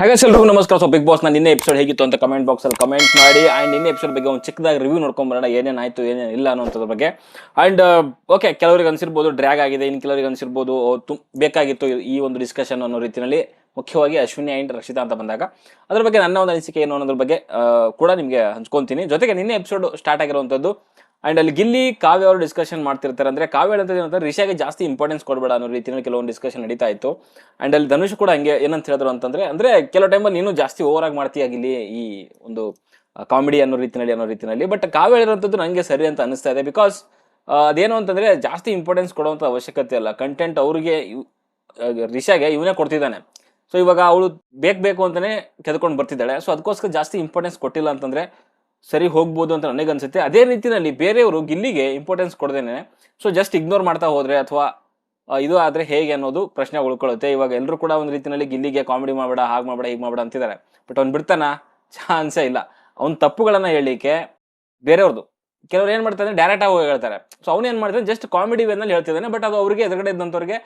ಹಾಗೆ ಎಲ್ರಿಗೂ ನಮಸ್ಕಾರ. ಸೊ ಬಿಗ್ ಬಾಸ್ನ ನಿನ್ನೆ ಎಪಿಸೋಡ್ ಹೇಗಿತ್ತು ಅಂತ ಕಮೆಂಟ್ ಬಾಕ್ಸ್ ಅಲ್ಲಿ ಕಮೆಂಟ್ ಮಾಡಿ ಅಂಡ್ ನಿನ್ನೆ ಎಪಿಸೋಡ್ ಬಗ್ಗೆ ಒಂದು ಚಿಕ್ಕದಾಗಿ ರಿವ್ಯೂ ನೋಡ್ಕೊಂಡ್ ಬರೋಣ ಆಯಿತು, ಏನೇನು ಇಲ್ಲ ಅನ್ನೋದ್ರ ಬಗ್ಗೆ. ಅಂಡ್ ಓಕೆ ಕೆಲವರಿಗೆ ಅನ್ಸಿರ್ಬೋದು ಡ್ರ್ಯಾಗ್ ಆಗಿದೆ ಇನ್ನು ಕೆಲವರಿಗೆ ಅನ್ಸಿರ್ಬೋದು ತುಂಬ ಬೇಕಾಗಿತ್ತು ಈ ಒಂದು ಡಿಸ್ಕಷನ್ ಅನ್ನೋ ರೀತಿಯಲ್ಲಿ ಮುಖ್ಯವಾಗಿ ಅಶ್ವಿನಿ ಅಂಡ್ ರಕ್ಷಿತಾ ಅಂತ ಬಂದಾಗ. ಅದ್ರ ಬಗ್ಗೆ ನನ್ನ ಒಂದು ಅನಿಸಿಕೆ ಏನು ಅನ್ನೋದ್ರ ಬಗ್ಗೆ ಕೂಡ ನಿಮಗೆ ಹಂಚ್ಕೊಂತೀನಿ. ಜೊತೆಗೆ ನಿನ್ನೆ ಎಪಿಸೋಡ್ ಸ್ಟಾರ್ಟ್ ಆಗಿರುವಂಥದ್ದು ಅಂಡ್ ಅಲ್ಲಿ ಗಿಲ್ಲಿ, ಕಾವ್ಯ ಅವರು ಡಿಸ್ಕಷನ್ ಮಾಡ್ತಿರ್ತಾರೆ. ಅಂದ್ರೆ ಕಾವ್ಯ ಹೇಳ್ತದೆ ಏನಂದ್ರೆ ರಿಷಾಗೆ ಜಾಸ್ತಿ ಇಂಪಾರ್ಟೆನ್ಸ್ ಕೊಡಬೇಡ ಅನ್ನೋ ರೀತಿಯಲ್ಲಿ ಕೆಲವೊಂದು ಡಿಸ್ಕಷನ್ ನಡೀತಾ ಇತ್ತು. ಅಂಡ್ ಅಲ್ಲಿ ಧನುಷ್ ಕೂಡ ಹಂಗೆ ಏನಂತ ಹೇಳಿದ್ರು ಅಂತಂದ್ರೆ, ಅಂದ್ರೆ ಕೆಲವು ಟೈಮಲ್ಲಿ ನೀನು ಜಾಸ್ತಿ ಓವರ್ ಆಗಿ ಮಾಡ್ತೀಯ ಗಿಲ್ಲಿ ಈ ಒಂದು ಕಾಮಿಡಿ ಅನ್ನೋ ರೀತಿಯಲ್ಲಿ ಅನ್ನೋ ರೀತಿಯಲ್ಲಿ. ಬಟ್ ಕಾವ್ಯ ಹೇಳಿರೋಂಥದ್ದು ನನಗೆ ಸರಿ ಅಂತ ಅನಿಸ್ತಾ ಇದೆ. ಬಿಕಾಸ್ ಅದೇನು ಅಂತಂದ್ರೆ ಜಾಸ್ತಿ ಇಂಪಾರ್ಟೆನ್ಸ್ ಕೊಡುವಂಥ ಅವಶ್ಯಕತೆ ಇಲ್ಲ ಕಂಟೆಂಟ್ ಅವ್ರಿಗೆ ರಿಷಾಗೆ ಇವನೇ ಕೊಡ್ತಿದ್ದಾನೆ. ಸೊ ಇವಾಗ ಅವಳು ಬೇಕು ಬೇಕು ಅಂತಲೇ ಕೆದ್ಕೊಂಡು ಬರ್ತಿದ್ದಾಳೆ. ಸೊ ಅದಕ್ಕೋಸ್ಕರ ಜಾಸ್ತಿ ಇಂಪಾರ್ಟೆನ್ಸ್ ಕೊಟ್ಟಿಲ್ಲ ಅಂತಂದ್ರೆ ಸರಿ ಹೋಗ್ಬೋದು ಅಂತ ನನಗೆ ಅನ್ಸುತ್ತೆ. ಅದೇ ರೀತಿಯಲ್ಲಿ ಬೇರೆಯವರು ಗಿಲ್ಲಿಗೆ ಇಂಪಾರ್ಟೆನ್ಸ್ ಕೊಡ್ದೇನೆ. ಸೊ ಜಸ್ಟ್ ಇಗ್ನೋರ್ ಮಾಡ್ತಾ ಹೋದರೆ ಅಥವಾ ಇದು ಆದರೆ ಹೇಗೆ ಅನ್ನೋದು ಪ್ರಶ್ನೆ ಉಳ್ಕೊಳ್ಳುತ್ತೆ. ಇವಾಗ ಎಲ್ಲರೂ ಕೂಡ ಒಂದು ರೀತಿಯಲ್ಲಿ ಗಿಲ್ಲಿಗೆ ಕಾಮಿಡಿ ಮಾಡಬೇಡ, ಹಾಗೆ ಮಾಡಬೇಡ, ಹೀಗೆ ಮಾಡಬೇಡ ಅಂತಿದ್ದಾರೆ. ಬಟ್ ಅವ್ನು ಬಿಡ್ತಾನ? ಚಾನ್ಸೇ ಇಲ್ಲ. ಅವ್ನ ತಪ್ಪುಗಳನ್ನು ಹೇಳಲಿಕ್ಕೆ ಬೇರೆಯವ್ರದ್ದು ಕೆಲವ್ರು ಏನು ಮಾಡ್ತಾರೆ ಡೈರೆಕ್ಟ್ ಆಗಿ ಹೋಗಿ ಹೇಳ್ತಾರೆ. ಸೊ ಅವ್ನು ಏನು ಮಾಡ್ತಾನೆ? ಜಸ್ಟ್ ಕಾಮಿಡಿ ವೇನಲ್ಲಿ ಹೇಳ್ತಿದ್ದಾನೆ. ಬಟ್ ಅದು ಅವರಿಗೆ ಎದುರುಗಡೆ ಇದ್ದಂಥವ್ರಿಗೆ